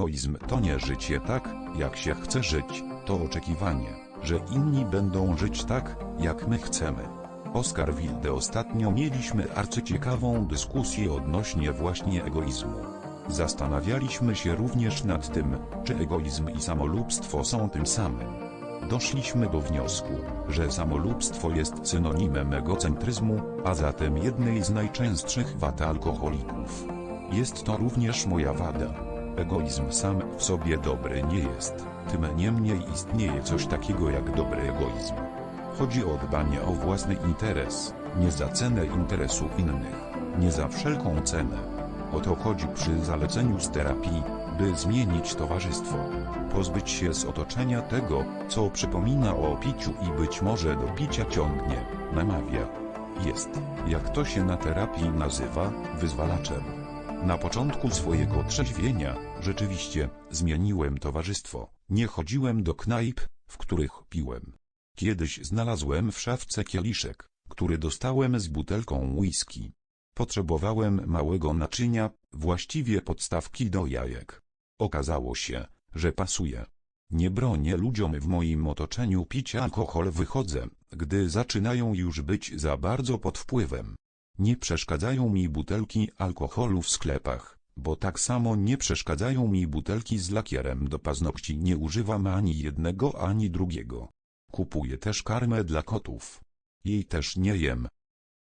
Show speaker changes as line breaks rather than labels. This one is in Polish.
Egoizm to nie życie tak, jak się chce żyć, to oczekiwanie, że inni będą żyć tak, jak my chcemy. Oskar Wilde ostatnio mieliśmy arcyciekawą dyskusję odnośnie właśnie egoizmu. Zastanawialiśmy się również nad tym, czy egoizm i samolubstwo są tym samym. Doszliśmy do wniosku, że samolubstwo jest synonimem egocentryzmu, a zatem jednej z najczęstszych wad alkoholików. Jest to również moja wada. Egoizm sam w sobie dobry nie jest, tym niemniej istnieje coś takiego jak dobry egoizm. Chodzi o dbanie o własny interes, nie za cenę interesu innych, nie za wszelką cenę. O to chodzi przy zaleceniu z terapii, by zmienić towarzystwo, pozbyć się z otoczenia tego, co przypomina o piciu i być może do picia ciągnie, namawia. Jest, jak to się na terapii nazywa, wyzwalaczem. Na początku swojego trzeźwienia, rzeczywiście, zmieniłem towarzystwo. Nie chodziłem do knajp, w których piłem. Kiedyś znalazłem w szafce kieliszek, który dostałem z butelką whisky. Potrzebowałem małego naczynia, właściwie podstawki do jajek. Okazało się, że pasuje. Nie bronię ludziom w moim otoczeniu pić alkohol wychodzę, gdy zaczynają już być za bardzo pod wpływem. Nie przeszkadzają mi butelki alkoholu w sklepach, bo tak samo nie przeszkadzają mi butelki z lakierem do paznokci. Nie używam ani jednego ani drugiego. Kupuję też karmę dla kotów. Jej też nie jem,